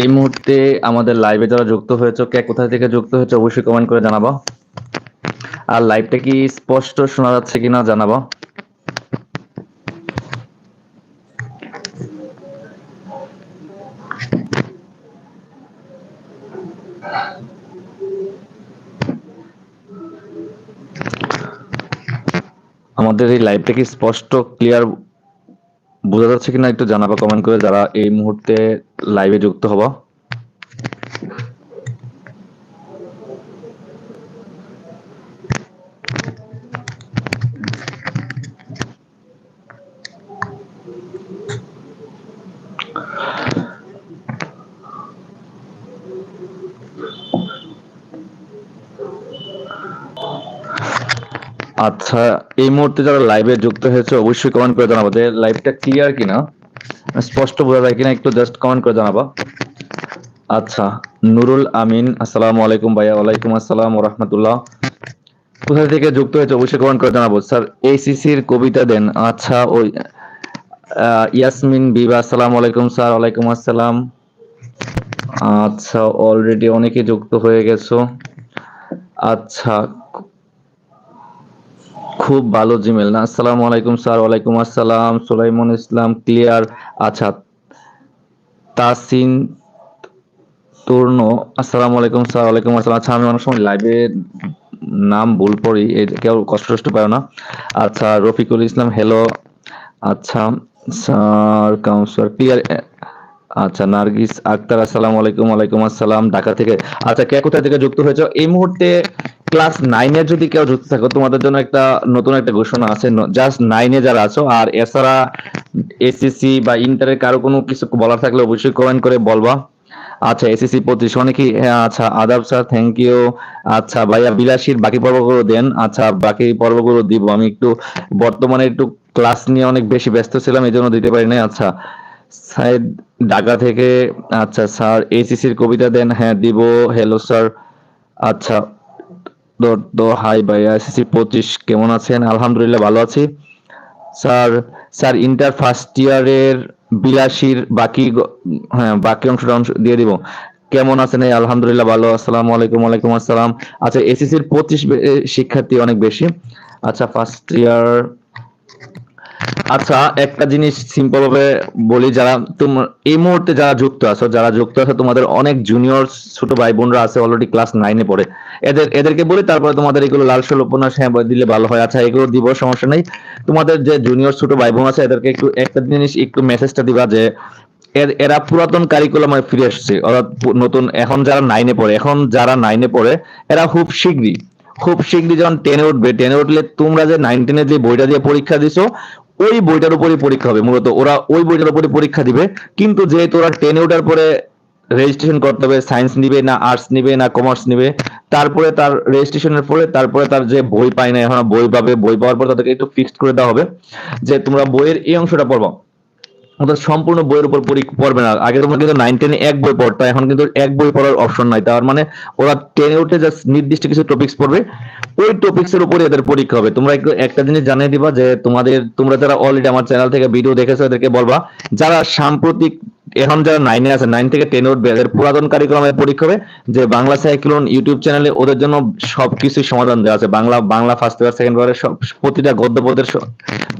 এই মুহূর্তে আমাদের লাইভে যারা যুক্ত হয়েছে, কে কোথা থেকে যুক্ত হয়েছে, অবশ্যই কমেন্ট করে জানাব। আর লাইভটা কি স্পষ্ট শোনা যাচ্ছে কিনা জানাব। আমাদের এই লাইভটা কি স্পষ্ট ক্লিয়ার বোঝা যাচ্ছে কিনা একটু জানাবা কমেন্ট করে যারা এই মুহূর্তে লাইভে যুক্ত হব। আচ্ছা এই মুহূর্তে যারা লাইভে যুক্ত হয়েছে, অবশ্যই কমেন্ট করে জানাব যে লাইভটা ক্লিয়ার কিনা। স্পষ্ট বোঝা যায় কিনা, একটু জাস্ট কমেন্ট করে জানাব। আচ্ছা নুরুল আমিন, আসসালামু আলাইকুম ভাইয়া, ওয়ালাইকুম আসসালাম রাহমাতুল্লাহ কোথা থেকে যুক্ত হয়েছে, অবশ্যই কমেন্ট করে জানাব। স্যার এসিসির কবিতা দেন। আচ্ছা ওই ইয়াসমিন বিবা আসসালামু আলাইকুম স্যার, ওয়ালাইকুম আসসালাম। আচ্ছা অলরেডি অনেকে যুক্ত হয়ে গেছো। আচ্ছা খুব ভালো জিমেল না? আসসালামু আলাইকুম স্যার, ওয়ালাইকুম আসসালাম। সুলাইমন ইসলাম ক্লিয়ার আচ্ছা তাসিন তূর্ণ, আসসালামু আলাইকুম স্যার, ওয়ালাইকুম আসসালাম। আচ্ছা আমি অনেক সময় লাইভে নাম ভুল পড়ি কেউ কষ্ট কষ্ট পায় না। আচ্ছা রফিকুল ইসলাম হ্যালো আচ্ছা স্যার কাউন্সিলর ক্লিয়ার আচ্ছা নার্গিস আক্তার, আসসালামু আলাইকুম, ওয়ালাইকুম আসসালাম, ঢাকা থেকে। আচ্ছা কে কোথা থেকে যুক্ত হয়েছে? এই মুহূর্তে ক্লাস নাইনে যদি কেউ যুক্ত থাকো, তোমাদের জন্য একটা নতুন একটা ঘোষণা আছে জাস্ট নাইনে যারা আছো, আর এছাড়া এসএসসি বা ইন্টারে কারও কোনো কিছু বলার থাকলে অবশ্যই কমেন্ট করে বলবা। আচ্ছা এসএসসি পঁচিশ, অনেকেই হ্যাঁ আচ্ছা আদাব স্যার থ্যাংক ইউ আচ্ছা ভাইয়া বিলাসীর বাকি পর্বগুলো দেন। আচ্ছা বাকি পর্বগুলো দিব। আমি একটু বর্তমানে একটু ক্লাস নিয়ে অনেক বেশি ব্যস্ত ছিলাম, এই জন্য দিতে পারি নাই। আচ্ছা সাইদ ঢাকা থেকে আচ্ছা স্যার এসিসির কবিতা দেন। হ্যাঁ দিব। হ্যালো স্যার আচ্ছা তো হাই ভাইয়া এসিসি পঁচিশ, কেমন আছেন? আলহামদুলিল্লাহ ভালো আছি। স্যার স্যার, ইন্টার ফার্স্ট ইয়ারের বিলাসীর বাকি হ্যাঁ বাকি অংশটা অংশ দিয়ে দিব। কেমন আছেন? এই আলহামদুলিল্লাহ ভালো, আসসালামু আলাইকুম, ওয়ালাইকুম আসসালাম। আচ্ছা এসএসসির পঁচিশ শিক্ষার্থী অনেক বেশি। আচ্ছা ফার্স্ট ইয়ার আচ্ছা একটা জিনিস সিম্পল ভাবে বলি, যারা তোমার, এই মুহূর্তে যারা যুক্ত আছো, যারা যুক্ত আছো, তোমাদের অনেক জুনিয়র ছোট ভাই বোনরা আছে অলরেডি ক্লাস নাইনে পড়ে। এদের, এদেরকে বলি, তারপরে তোমাদের এগুলো লাল সাল উপন্যাস হ্যাঁ দিলে ভালো হয়। আচ্ছা এগুলো দিব, সমস্যা নেই। তোমাদের যে জুনিয়র ছোট ভাই বোন আছে, এদেরকে একটু, একটা জিনিস একটু মেসেজটা দিবা যে, এরা পুরাতন কারিকুলামে ফিরে আসছে অর্থাৎ নতুন, এখন যারা নাইনে পড়ে, এখন যারা নাইনে পড়ে, এরা খুব শীঘ্রই খুব শীঘ্রই যখন টেনে উঠবে টেনে উঠলে তোমরা যে নাইন টেনে যে বইটা দিয়ে পরীক্ষা দিছো ওই বইটার উপরে পরীক্ষা হবে মূলত। ওরা ওই বইটার উপরে পরীক্ষা দিবে। কিন্তু যেহেতু ওরা টেনে ওঠার পরে রেজিস্ট্রেশন করতে হবে সায়েন্স নিবে না আর্টস নিবে না কমার্স নিবে, তারপরে তার রেজিস্ট্রেশনের পরে তারপরে তার যে বই পায় না, এখন বই পাবে, বই পাওয়ার পর তাদেরকে একটু ফিক্সড করে দেওয়া হবে যে তোমরা বইয়ের এই অংশটা পড়বা। ওদের সম্পূর্ণ বইয়ের উপর পরি- পড়বে না। আগে তোমরা কিন্তু নাইন টেনে এক বই পড়তো, এখন কিন্তু এক বই পড়ার অপশন নাই। তার মানে ওরা টেনে উঠে জাস্ট নির্দিষ্ট কিছু টপিক্স পড়বে। ওই টপিক্স এর উপরে এদের পরীক্ষা হবে। তোমরা একটু একটা জিনিস জানিয়ে দিবা যে তোমাদের, তোমরা যারা অলরেডি আমার চ্যানেল থেকে ভিডিও দেখেছ, এদেরকে বলবা, যারা সাম্প্রতিক এখন যারা নাইনে আছে নাইন থেকে টেনে উঠবে, এদের পুরাতন কারিকুলামের পরীক্ষা হবে, যে বাংলা সাইক্লোন ইউটিউব চ্যানেলে ওদের জন্য সবকিছু সমাধান দেওয়া আছে। Bangla Bangla first year second ইয়ারের সব, প্রতিটা গদ্য পদের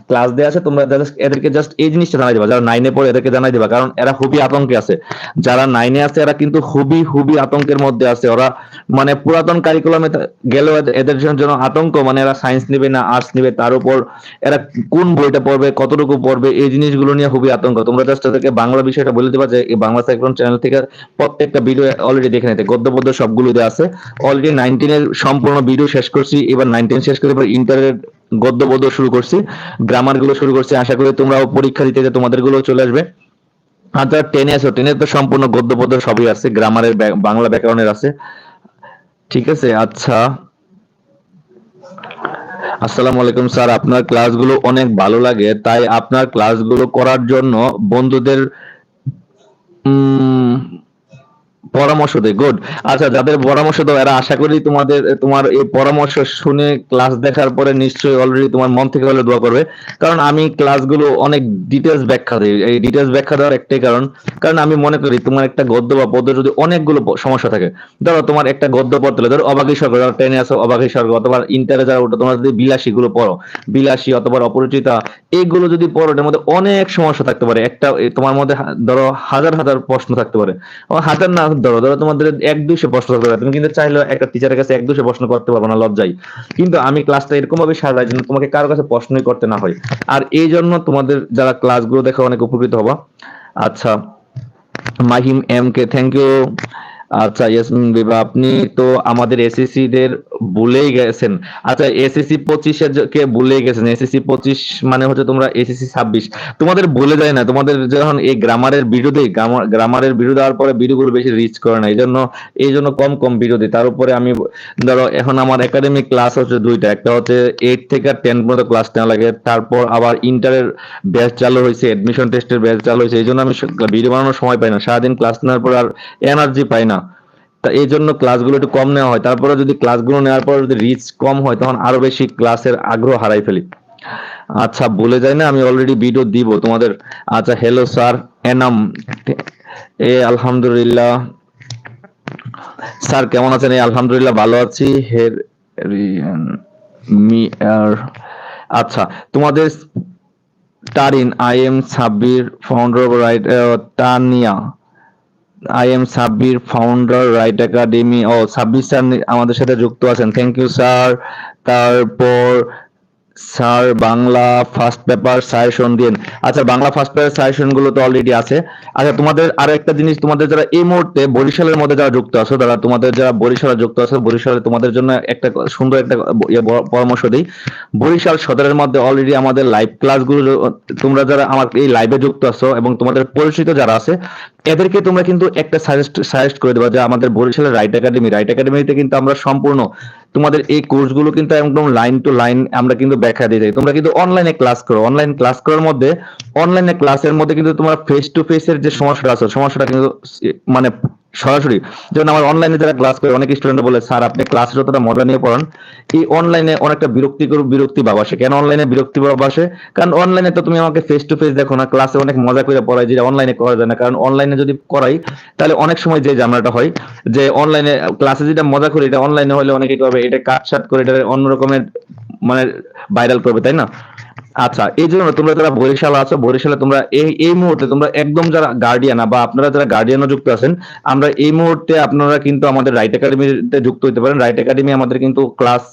ক্লাস দেওয়া আছে। তোমরা এদেরকে জাস্ট এই জিনিসটা জানাই দিবা। যারা নাইনে পড়ে এদেরকে জানাই দিবা, কারণ এরা খুবই আতঙ্কে আছে। যারা নাইনে আছে, এরা কিন্তু খুবই খুবই আতঙ্কের মধ্যে আছে। ওরা মানে পুরাতন কারিকুলামে গেলেও এদের- জন্য আতঙ্ক মানে এরা সায়েন্স নিবে না আর্টস নিবে, তার উপর এরা কোন বইটা পড়বে, কতটুকু পড়বে, এই জিনিসগুলো নিয়ে খুবই আতঙ্ক। তোমরা জাস্ট তাদেরকে বাংলা বিষয়টা বলে দিবা যে বাংলা সাইক্লোন চ্যানেল থেকে প্রত্যেকটা ভিডিও অলরেডি দেখে নিতে। গদ্য, পদ্য সবগুলো দেওয়া আছে। অলরেডি নাইনটিনের সম্পূর্ণ ভিডিও শেষ করছি। এবার নাইনটিন শেষ করে এবার ইন্টারের গদ্য, পদ্য শুরু করছি। গ্রামারগুলো শুরু করছি। আশা করি তোমরাও পরীক্ষা দিতে তোমাদেরগুলো চলে আসবে। আর যারা টেনে আছো টেনে তো সম্পূর্ণ গদ্য, পদ্য সবই আছে। গ্রামারের বাংলা ব্যাকরণের আছে। ঠিক আছে? আচ্ছা। আসসালামু আলাইকুম স্যার। আপনার ক্লাসগুলো অনেক ভালো লাগে। তাই আপনার ক্লাসগুলো করার জন্য বন্ধুদের 嗯。পরামর্শ দেয় গুড আচ্ছা যাদের পরামর্শ দাও, এরা আশা করি তোমাদের, তোমার এই পরামর্শ শুনে ক্লাস দেখার পরে নিশ্চয়ই অলরেডি তোমার মন থেকে হলে দোয়া করবে। কারণ আমি ক্লাসগুলো অনেক ডিটেলস ব্যাখ্যা দিই। এই ডিটেলস ব্যাখ্যা দেওয়ার একটাই কারণ কারণ আমি মনে করি তোমার একটা গদ্য বা পদ্য যদি অনেকগুলো সমস্যা থাকে, ধরো তোমার একটা গদ্য পড়তে হলে, ধরো অবাগী স্বর্গ, যারা টেনে আসো অবাগী স্বর্গ, অথবা ইন্টারে যারা ওটা তোমার যদি বিলাসী গুলো পড়ো, বিলাসী অথবা অপরিচিতা, এইগুলো যদি পড়ো, এটার মধ্যে অনেক সমস্যা থাকতে পারে। একটা তোমার মধ্যে ধরো হাজার হাজার প্রশ্ন থাকতে পারে। হাজার না ধরো ধরো তোমাদের এক দুইশো প্রশ্ন করতে তুমি কিন্তু চাইলে একটা টিচারের কাছে এক দুশো প্রশ্ন করতে পারব না লজ্জাই কিন্তু আমি ক্লাসটা এরকম ভাবে সাজাই যেন তোমাকে কারও কাছে প্রশ্নই করতে না হয়। আর এই জন্য তোমাদের যারা ক্লাসগুলো দেখে অনেক উপকৃত হবা। আচ্ছা Mahim M K thank you আচ্ছা ইয়াসমিন বিবা আপনি তো আমাদের এসএসসি দের ভুলেই গেছেন। আচ্ছা এসএসসি পঁচিশ কে ভুলেই গেছেন? এসএসসি পঁচিশ মানে হচ্ছে তোমরা এসএসসি ছাব্বিশ। তোমাদের বলে যায় না, তোমাদের যখন এই গ্রামারের বিরুদ্ধে গ্রামারের বিরুদ্ধে দেওয়ার পরে ভিডিওগুলো বেশি রিচ করে না, এই জন্য এই জন্য কম কম বিরোধী তার উপরে আমি, ধরো, এখন আমার একাডেমিক ক্লাস হচ্ছে দুইটা। একটা হচ্ছে এইট থেকে টেন পর্যন্ত ক্লাস নেওয়া লাগে। তারপর আবার ইন্টারের ব্যাচ চালু হয়েছে এডমিশন টেস্টের ব্যাচ চালু হয়েছে। এই জন্য আমি ভিডিও বানানোর সময় পাই না। সারাদিন ক্লাস নেওয়ার পর আর এনার্জি পাই না। তা এই জন্য ক্লাসগুলো একটু কম নেওয়া হয়। তারপরে যদি ক্লাসগুলো নেওয়ার পর যদি রিচ কম হয়, তখন আরও বেশি ক্লাসের আগ্রহ হারাই ফেলি। আচ্ছা বলে যায় না, আমি অলরেডি ভিডিও দিব তোমাদের। আচ্ছা হ্যালো স্যার এনাম। এ, আলহামদুলিল্লাহ। স্যার কেমন আছেন? এই আলহামদুলিল্লাহ, ভালো আছি। হের মি, আর আচ্ছা তোমাদের Tarin I am Sabbir founder right Tania. I am Sabbir founder right academy O Sabbir sir আমাদের সাথে যুক্ত আছেন। থ্যাংক ইউ স্যার তারপর sir, Bangla first paper suggestion দিন আচ্ছা বাংলা ফার্স্ট পেপার সাজেশনগুলো তো অলরেডি আছে। আচ্ছা তোমাদের আরও একটা জিনিস, তোমাদের যারা এই মুহূর্তে বরিশালের মধ্যে যারা যুক্ত আছো, তারা তোমাদের যারা বরিশালে যুক্ত আছো, বরিশালে তোমাদের জন্য একটা সুন্দর একটা ইয়ে পরামর্শ দিই। বরিশাল সদরের মধ্যে অলরেডি আমাদের লাইভ ক্লাসগুলো তোমরা যারা আমার এই লাইভে যুক্ত আছো এবং তোমাদের পরিচিত যারা আছে, এদেরকে তোমরা কিন্তু একটা সাজেস্ট সাজেস্ট করে দেবা যে আমাদের বরিশালের রাইট একাডেমি রাইট একাডেমিতে কিন্তু আমরা সম্পূর্ণ তোমাদের এই কোর্সগুলো কিন্তু একদম লাইন টু লাইন আমরা কিন্তু ব্যাখ্যা দিয়ে যাই। তোমরা কিন্তু অনলাইনে ক্লাস করো। অনলাইন ক্লাস করার মধ্যে অনলাইনে ক্লাসের মধ্যে কিন্তু তোমরা ফেস টু ফেস এর যে সমস্যাটা আছে, সমস্যাটা কিন্তু মানে সরাসরি, যেমন আমার অনলাইনে যারা ক্লাস করে, অনেক স্টুডেন্ট বলে, স্যার, আপনি ক্লাস যতটা মজা নিয়ে পড়ান, এই অনলাইনে অনেকটা বিরক্তিকর বিরক্তি ভাব আসে। কেন অনলাইনে বিরক্তি ভাব আসে? কারণ অনলাইনে তো তুমি আমাকে ফেস টু ফেস দেখো না ক্লাসে অনেক মজা করে পড়াই যেটা অনলাইনে করা যায় না। কারণ অনলাইনে যদি করাই, তাহলে অনেক সময় যে ঝামেলাটা হয়, যে অনলাইনে ক্লাসে যেটা মজা করি, এটা অনলাইনে হলে অনেকে করবে, এটা কাট শাট করে, এটা অন্যরকমের মানে ভাইরাল করবে, তাই না? আচ্ছা এই জন্য তোমরা যারা বরিশাল আছো, বরিশালে তোমরা এই এই মুহূর্তে তোমরা একদম যারা গার্ডিয়ান বা আপনারা যারা গার্ডিয়ানও যুক্ত আছেন, আমরা এই মুহূর্তে আপনারা কিন্তু আমাদের রাইট একাডেমিতে যুক্ত হতে পারেন। রাইট একাডেমি আমাদের কিন্তু ক্লাস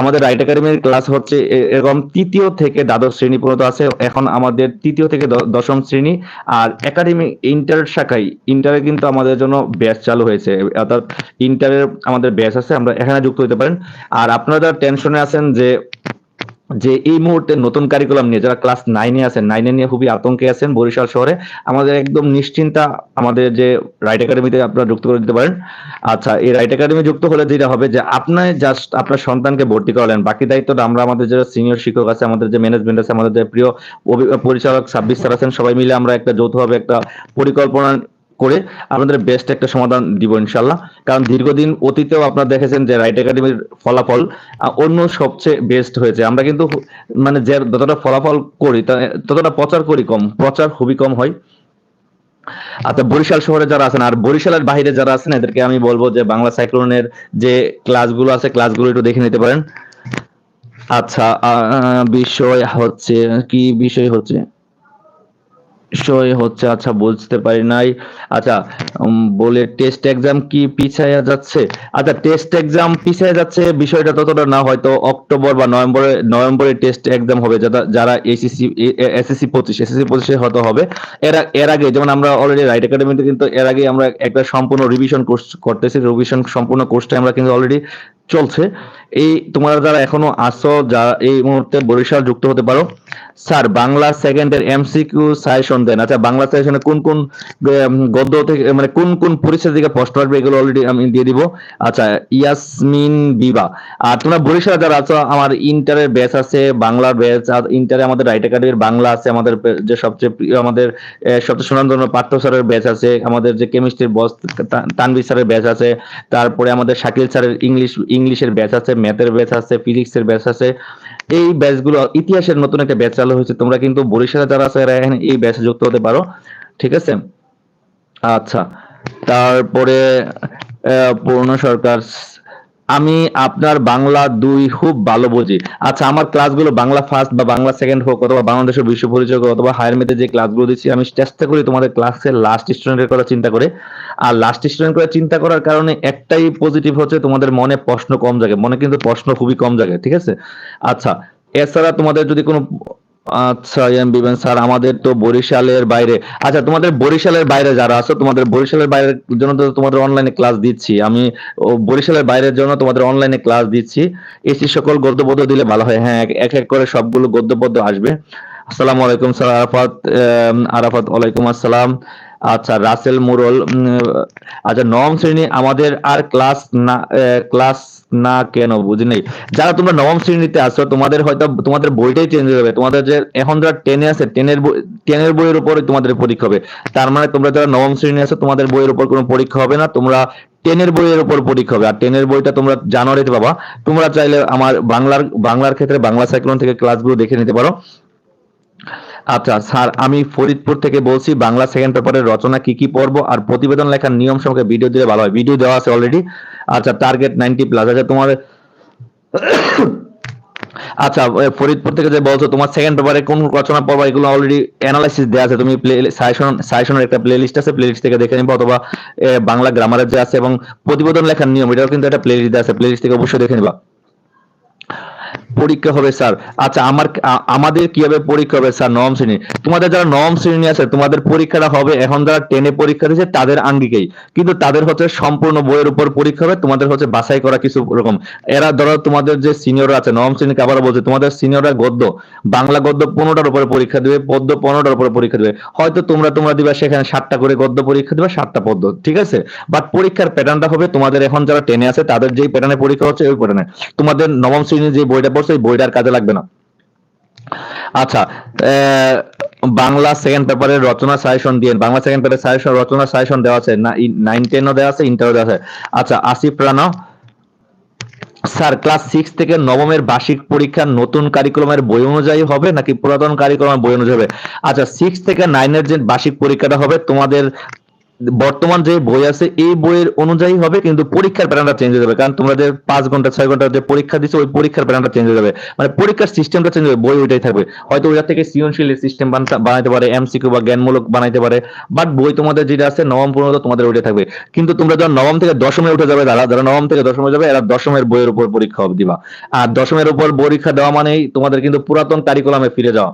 আমাদের রাইট একাডেমির ক্লাস হচ্ছে এরকম তৃতীয় থেকে দ্বাদশ শ্রেণি পর্যন্ত আছে। এখন আমাদের তৃতীয় থেকে দশম শ্রেণি, আর একাডেমি ইন্টার শাখায় ইন্টারে কিন্তু আমাদের জন্য ব্যাচ চালু হয়েছে। অর্থাৎ ইন্টারের আমাদের ব্যাচ আছে, আমরা এখানে যুক্ত হতে পারেন। আর আপনারা যারা টেনশনে আছেন যে যে এই মুহূর্তে নতুন কারিকুলাম নিয়ে, যারা ক্লাস নাইনে আছেন নাইনে নিয়ে খুবই আতঙ্কে আছেন বরিশাল শহরে, আমাদের একদম নিশ্চিন্তা আমাদের যে রাইট একাডেমিতে আপনারা যুক্ত করে দিতে পারেন। আচ্ছা এই রাইট একাডেমি যুক্ত হলে যেটা হবে যে আপনার জাস্ট আপনার সন্তানকে ভর্তি করালেন, বাকি দায়িত্বটা আমরা আমাদের যারা সিনিয়র শিক্ষক আছে, আমাদের যে ম্যানেজমেন্ট আছে, আমাদের যে প্রিয় পরিচালক ছাব্বিশ স্যার আছেন, সবাই মিলে আমরা একটা যৌথভাবে একটা পরিকল্পনা করে আপনাদের বেস্ট একটা সমাধান দিব ইনশাল্লাহ কারণ দীর্ঘদিন অতীতেও আপনারা দেখেছেন যে রাইট একাডেমির ফলাফল অন্য সবচেয়ে বেস্ট হয়েছে। আমরা কিন্তু মানে যে যতটা ফলাফল করি ততটা প্রচার করি কম, প্রচার খুবই কম হয়। আচ্ছা বরিশাল শহরে যারা আছেন, আর বরিশালের বাইরে যারা আছেন, এদেরকে আমি বলব যে বাংলা সাইক্লোনের যে ক্লাসগুলো আছে ক্লাসগুলো একটু দেখে নিতে পারেন। আচ্ছা বিষয় হচ্ছে, কি বিষয় হচ্ছে? বিষয় হচ্ছে আচ্ছা বুঝতে পারি নাই। আচ্ছা বলে টেস্ট এক্সাম কি পিছায়া যাচ্ছে? আচ্ছা টেস্ট এক্সাম পিছায়া যাচ্ছে বিষয়টা ততটা না, হয়তো অক্টোবর বা নভেম্বরে নভেম্বরে টেস্ট এক্সাম হবে। যারা এসএসসি এসএসসি পঁচিশ এসএসসি পঁচিশে হয়তো হবে। এর এর আগে, যেমন আমরা অলরেডি রাইট একাডেমিতে কিন্তু এর আগে আমরা একটা সম্পূর্ণ রিভিশন কোর্স করতেছি। রিভিশন সম্পূর্ণ কোর্সটা আমরা কিন্তু অলরেডি চলছে। এই তোমরা যারা এখনও আসো যারা এই মুহূর্তে বরিশাল যুক্ত হতে পারো, স্যার, বাংলা সেকেন্ডের এমসিকিউ সাজেশন দেন। আচ্ছা বাংলা সেশনে কোন কোন গদ্য থেকে মানে কোন কোন পরিস্থিতি থেকে প্রশ্ন আসবে, এগুলো অলরেডি আমি দিয়ে দিব। আচ্ছা ইয়াসমিন বিবা আর তোমরা বরিশাল যারা আছো, আমার ইন্টারের ব্যাচ আছে, বাংলার ব্যাচ আর ইন্টারে আমাদের রাইট একাডেমির বাংলা আছে, আমাদের যে সবচেয়ে প্রিয়, আমাদের সবচেয়ে সুনামধন্য পাঠ্য স্যারের ব্যাচ আছে, আমাদের যে কেমিস্ট্রির বস তা- তানভীর স্যারের ব্যাচ আছে, তারপরে আমাদের শাকিল স্যারের ইংলিশ ইংলিশের ব্যাচ আছে ম্যাথের ব্যাচ আছে ফিজিক্সের ব্যাচ আছে। এই ব্যাচগুলো ইতিহাসের নতুন একটা ব্যাচ চালু হয়েছে। তোমরা কিন্তু বরিশালে যারা আছে এখানে এই ব্যাচে যুক্ত হতে পারো। ঠিক আছে? আচ্ছা। তারপরে পূর্ণ সরকার আমি আপনার বাংলা দুই খুব ভালো বুঝি। আচ্ছা আমার ক্লাসগুলো বাংলা ফার্স্ট বা বাংলা সেকেন্ড হোক অথবা বাংলাদেশের বিশ্ব পরিচয় অথবা হায়ার মেতে যে ক্লাসগুলো দিচ্ছি, আমি চেষ্টা করি তোমাদের ক্লাসের লাস্ট স্টুডেন্টের কথা চিন্তা করে। আর লাস্ট স্টুডেন্ট করে চিন্তা করার কারণে একটাই পজিটিভ হচ্ছে তোমাদের মনে প্রশ্ন কম জাগে। মনে কিন্তু প্রশ্ন খুবই কম জাগে, ঠিক আছে? আচ্ছা এছাড়া তোমাদের যদি কোনো আচ্ছা এম বিবেন স্যার, আমাদের তো বরিশালের বাইরে। আচ্ছা তোমাদের বরিশালের বাইরে যারা আছো, তোমাদের বরিশালের বাইরের জন্য তো তোমাদের অনলাইনে ক্লাস দিচ্ছি। আমি বরিশালের বাইরের জন্য তোমাদের অনলাইনে ক্লাস দিচ্ছি। এসি সকল গদ্যপদ্য দিলে ভালো হয়। হ্যাঁ এক- এক করে সবগুলো গদ্যপদ্য আসবে। আসসালামু আলাইকুম, স্যার, আরাফাত আরাফাত, ওয়ালাইকুম আসসালাম। আচ্ছা রাসেল মুরল আচ্ছা নবম শ্রেণি আমাদের আর ক্লাস না ক্লাস না কেন বুঝি নাই। যারা তোমরা নবম শ্রেণীতে আছো, তোমাদের হয়তো, তোমাদের বইটাই চেঞ্জ হয়ে যাবে। তোমাদের যে, এখন যারা টেনে আছে টেনের টেনের বইয়ের উপরে তোমাদের পরীক্ষা হবে। তার মানে তোমরা যারা নবম শ্রেণি আছো, তোমাদের বইয়ের উপর কোনো পরীক্ষা হবে না। তোমরা টেনের বইয়ের উপর পরীক্ষা হবে। আর টেনের বইটা তোমরা জানুয়ারিতে পাবা। তোমরা চাইলে আমার বাংলার বাংলার ক্ষেত্রে বাংলা সাইক্লোন থেকে ক্লাসগুলো দেখে নিতে পারো। আচ্ছা স্যার, আমি ফরিদপুর থেকে বলছি, বাংলা সেকেন্ড পেপারের রচনা কি কি পড়ব? আর প্রতিবেদন লেখার নিয়ম সম্পর্কে ভিডিও দিলে ভালো হয়। ভিডিও দেওয়া আছে অলরেডি আচ্ছা টার্গেট নাইনটি প্লাস আচ্ছা তোমার আচ্ছা ফরিদপুর থেকে যে বলছো, তোমার সেকেন্ড পেপারে কোন রচনা পড়বা, এগুলো অলরেডি অ্যানালাইসিস দেওয়া আছে। তুমি প্লে সাইশন সাজেশনের একটা প্লেলিস্ট আছে প্লেলিস্ট থেকে দেখে নিবা, অথবা বাংলা গ্রামারের যে আছে, এবং প্রতিবেদন লেখার নিয়ম, এটাও কিন্তু একটা প্লে লিস্ট আছে। প্লে লিস্ট থেকে অবশ্যই দেখে নিবা। পরীক্ষা হবে, স্যার। আচ্ছা আমার আমাদের কীভাবে পরীক্ষা হবে, স্যার, নবম শ্রেণি? তোমাদের যারা নবম শ্রেণি আছে, তোমাদের পরীক্ষাটা হবে, এখন যারা টেনে পরীক্ষা দিচ্ছে তাদের আঙ্গিকেই। কিন্তু তাদের হচ্ছে সম্পূর্ণ বইয়ের উপর পরীক্ষা হবে, তোমাদের হচ্ছে বাছাই করা কিছু রকম। এরা ধরো তোমাদের যে সিনিয়র আছে, নবম শ্রেণীকে আবার বলছে, তোমাদের সিনিয়ররা গদ্য, বাংলা গদ্য পনেরোটার উপরে পরীক্ষা দিবে, পদ্য পনেরোটার উপরে পরীক্ষা দেবে। হয়তো তোমরা তোমরা দিবা সেখানে সাতটা করে গদ্য পরীক্ষা দিবে, সাতটা পদ্য, ঠিক আছে? বাট পরীক্ষার প্যাটার্নটা হবে, তোমাদের এখন যারা টেনে আছে, তাদের যেই প্যাটার্নে পরীক্ষা হচ্ছে, ওই প্যাটার্নে তোমাদের নবম শ্রেণির যে বইটা পড়ছে এই বইটার কাজে লাগবে না। আচ্ছা বাংলা সেকেন্ড পেপারের রচনা সাজেশন দিয়ে, বাংলা সেকেন্ড পেপারের সাজেশন রচনা সাজেশন দেওয়া আছে, না নাইন টেনও দেওয়া আছে ইন্টারও দেওয়া আছে। আচ্ছা Asif Rana, sir class six থেকে নবমের বার্ষিক পরীক্ষা নতুন কারিকুলামের বই অনুযায়ী হবে নাকি পুরাতন কারিকুলামের বই অনুযায়ী হবে? আচ্ছা সিক্স থেকে নাইনের যে বার্ষিক পরীক্ষাটা হবে, তোমাদের বর্তমান যে বই আছে, এই বইয়ের অনুযায়ী হবে, কিন্তু পরীক্ষার প্যাটার্নটা চেঞ্জ হয়ে যাবে। কারণ তোমরা যে পাঁচ ঘণ্টা, ছয় ঘণ্টা যে পরীক্ষা দিচ্ছ ওই পরীক্ষার প্যাটার্নটা চেঞ্জ হয়ে যাবে। মানে পরীক্ষার সিস্টেমটা চেঞ্জ হবে বই ওইটাই থাকবে। হয়তো ওইটা থেকে সৃজনশীল সিস্টেম বানাইতে পারে এমসিকিউ বা জ্ঞানমূলক বানাইতে পারে বাট বই তোমাদের যেটা আছে, নবম পর্যন্ত তোমাদের ওইটাই থাকবে। কিন্তু তোমরা যখন নবম থেকে দশমে উঠে যাবে, যারা যারা নবম থেকে দশমে যাবে, এরা দশমের বইয়ের উপর পরীক্ষা দিবা আর দশমের উপর পরীক্ষা দেওয়া মানেই তোমাদের কিন্তু পুরাতন কারিকুলামে ফিরে যাওয়া।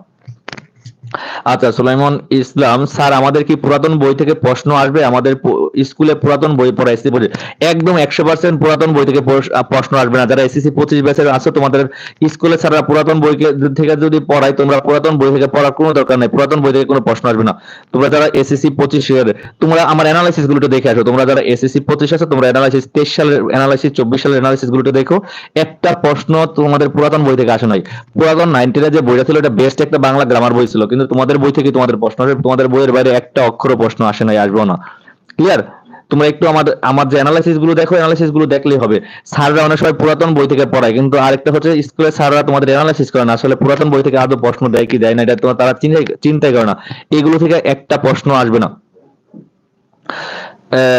আচ্ছা সুলাইমন ইসলাম, স্যার, আমাদের কি পুরাতন বই থেকে প্রশ্ন আসবে? আমাদের স্কুলে পুরাতন বই পড়া এসএসসি পড়ে একদম একশো পার্সেন্ট পুরাতন বই থেকে প্রশ্ন আসবে না। যারা এসএসসি পঁচিশ ব্যাচের আছো, তোমাদের স্কুলে ছাড়া পুরাতন বই থেকে যদি পড়াই তোমরা পুরাতন বই থেকে পড়ার কোনো দরকার নেই। পুরাতন বই থেকে কোনো প্রশ্ন আসবে না। তোমরা যারা এসএসসি পঁচিশ তোমরা আমার অ্যানালাইসিসগুলো দেখে আসো। তোমরা যারা এসএসসি পঁচিশ আছো, তোমরা অ্যানালাইসিস তেইশ সালের অ্যানালাইসিস চব্বিশ সালের অ্যানালাইসিসগুলো দেখো। একটা প্রশ্ন তোমাদের পুরাতন বই থেকে আসে নাই। পুরাতন নাইনটিনে যে বইটা ছিল, এটা বেস্ট একটা বাংলা গ্রামার বই ছিল। কিন্তু তোমাদের বই থেকে তোমাদের প্রশ্ন আসে। তোমাদের বইয়ের বাইরে একটা অক্ষরও প্রশ্ন আসে নাই, আসবেও না। ক্লিয়ার তোমরা একটু আমাদের আমার যে অ্যানালাইসিসগুলো দেখো অ্যানালাইসিসগুলো দেখলেই হবে। স্যাররা অনেক সময় পুরাতন বই থেকে পড়ায়, কিন্তু আরেকটা হচ্ছে স্কুলের স্যাররা তোমাদের অ্যানালাইসিস করে না। আসলে পুরাতন বই থেকে আদৌ প্রশ্ন দেয় কি, দেয় না, এটা তোমার তারা চিন্তাই করে না। এগুলো থেকে একটা প্রশ্ন আসবে না।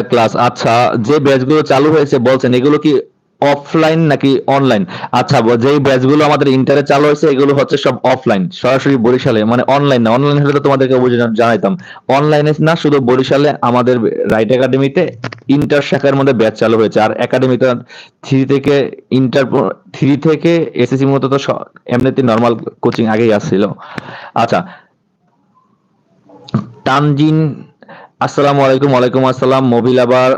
ক্লাস আচ্ছা যে ব্যাচগুলো চালু হয়েছে, বলছেন, এগুলো কি অফলাইন নাকি অনলাইন আচ্ছা যেই ব্যাচগুলো আমাদের ইন্টারে চালু হয়েছে, এগুলো হচ্ছে সব অফলাইন সরাসরি বরিশালে মানে অনলাইন না। অনলাইন হলে তো তোমাদেরকে জানাইতাম। অনলাইনে না, শুধু বরিশালে আমাদের রাইট একাডেমিতে ইন্টার শাখার মধ্যে ব্যাচ চালু হয়েছে। আর একাডেমিতে থ্রি থেকে ইন্টার থ্রি থেকে এসএসসি মতো তো এমনিতে নর্মাল কোচিং আগেই আসছিল। আচ্ছা তানজিন আসসালামু আলাইকুম, ওয়ালাইকুম আসসালাম, মোবিল আবার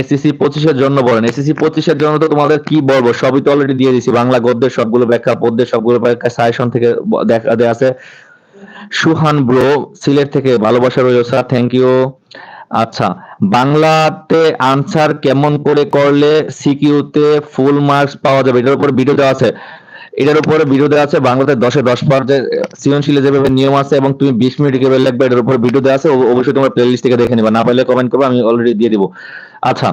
এসিসি পঁচিশের জন্য বলেন। এসিসি পঁচিশের জন্য তো তোমাদের কি বলব? সবই তো অলরেডি দিয়ে দিছি। বাংলা গদ্যের সবগুলো ব্যাখ্যা, পদ্যের সবগুলো ব্যাখ্যা সাজেশন থেকে দেখা দেয়া আছে। সুহান ব্রো, সিলেট থেকে ভালোবাসা রইল স্যার থ্যাংক ইউ আচ্ছা বাংলাতে আনসার কেমন করে করলে সিকিউতে ফুল মার্কস পাওয়া যাবে? এটার উপর ভিডিও দেওয়া আছে। এটার উপরে ভিডিও আছে, বাংলাতে দশে দশ পার যে সৃজনশীল যেভাবে নিয়ম আছে এবং তুমি বিশ মিনিট কেবল লাগবে, এটার উপর দেওয়া আছে অবশ্যই তোমার প্লে লিস্ট থেকে দেখে নিবা। না পারলে কমেন্ট করবে, আমি অলরেডি দিয়ে দিব। আচ্ছা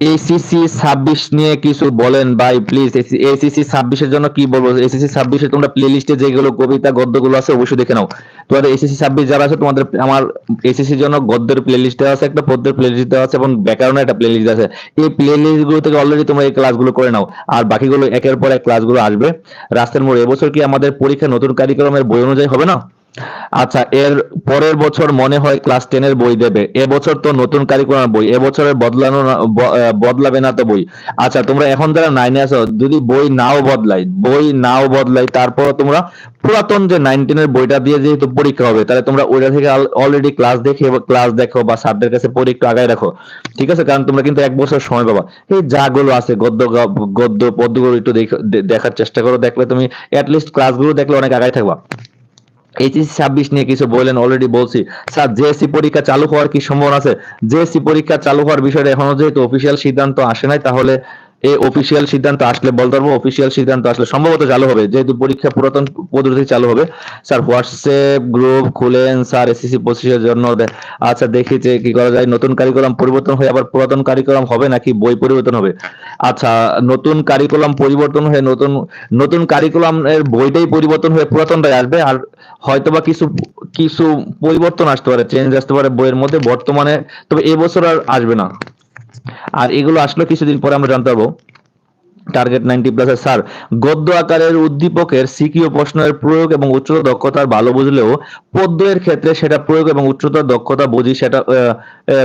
এসিসি ছাব্বিশ নিয়ে কিছু বলেন ভাই প্লিজ এসিসি ছাব্বিশের জন্য কি বলব? এসিসি ছাব্বিশে তোমরা প্লে লিস্টে যেগুলো কবিতা, গদ্যগুলো আছে, অবশ্যই দেখে নাও। তোমাদের এসিসি ছাব্বিশ যারা আছে, তোমাদের আমার এসিসির জন্য গদ্যের প্লে লিস্ট আছে, একটা পদ্যের প্লে লিস্ট দেওয়া আছে, এবং ব্যাকরণের একটা প্লে লিস্ট আছে। এই প্লে লিস্টগুলো থেকে অলরেডি তোমরা এই ক্লাসগুলো করে নাও। আর বাকিগুলো একের পর এক ক্লাসগুলো আসবে। রাস্তার মোড়ে, এবছর কি আমাদের পরীক্ষা নতুন কারিক্রমের বই অনুযায়ী হবে না? আচ্ছা এর পরের বছর মনে হয় ক্লাস টেন এর বই দেবে। এবছর তো নতুন কারিকুলাম বই এবছরের বদলানো বদলাবে না তো বই। আচ্ছা তোমরা এখন যারা নাইনে আছো, যদি বই নাও বদলাই, বই নাও বদলাই তারপর তোমরা পুরাতন যে নাইন এর বইটা দিয়ে যেহেতু পরীক্ষা হবে, তাহলে তোমরা ওইটা থেকে অলরেডি ক্লাস দেখে ক্লাস দেখো বা স্যারদের কাছে পরীক্ষা আগায় রাখো। ঠিক আছে? কারণ তোমরা কিন্তু এক বছর সময় পাবা। এই যাগুলো আছে, গদ্য গদ্য পদ্যগুলো একটু দেখার চেষ্টা করো। দেখলে তুমি অ্যাটলিস্ট ক্লাসগুলো দেখলে অনেক আগায় থাকবা। এইচএসসি ছাব্বিশ নিয়ে কিছু বললেন অলরেডি বলছি। স্যার জেএসসি পরীক্ষা চালু হওয়ার কি সম্ভাবনা আছে? জেএসসি পরীক্ষা চালু হওয়ার বিষয়টা এখনও যেহেতু অফিসিয়াল সিদ্ধান্ত আসে নাই, তাহলে এই অফিসিয়াল সিদ্ধান্ত আসলে বলতে পারব অফিসিয়াল সিদ্ধান্ত আসলে সম্ভবত চালু হবে, যেহেতু পরীক্ষা পুরাতন পদ্ধতি চালু হবে। স্যার, হোয়াটসঅ্যাপ গ্রুপ খুলেন, স্যার এসএসসি পঁচিশের জন্য আচ্ছা দেখি যে কি করা যায়। নতুন কারিকুলাম পরিবর্তন হয়ে আবার পুরাতন কারিকুলাম হবে নাকি বই পরিবর্তন হবে? আচ্ছা নতুন কারিকুলাম পরিবর্তন হয়ে নতুন নতুন কারিকুলাম এর বইটাই পরিবর্তন হয়ে পুরাতনটাই আসবে, আর হয়তোবা কিছু কিছু পরিবর্তন আসতে পারে চেঞ্জ আসতে পারে বইয়ের মধ্যে, বর্তমানে, তবে এবছর আর আসবে না। আর এগুলো আসলে কিছুদিন পরে আমরা জানতে পারব। টার্গেট নাইনটি প্লাস স্যার গদ্য আকারের উদ্দীপকের সিকিউ প্রশ্নের প্রয়োগ এবং উচ্চতর দক্ষতার ভালো বুঝলেও পদ্য এর ক্ষেত্রে সেটা প্রয়োগ এবং উচ্চতর দক্ষতা বুঝি সেটা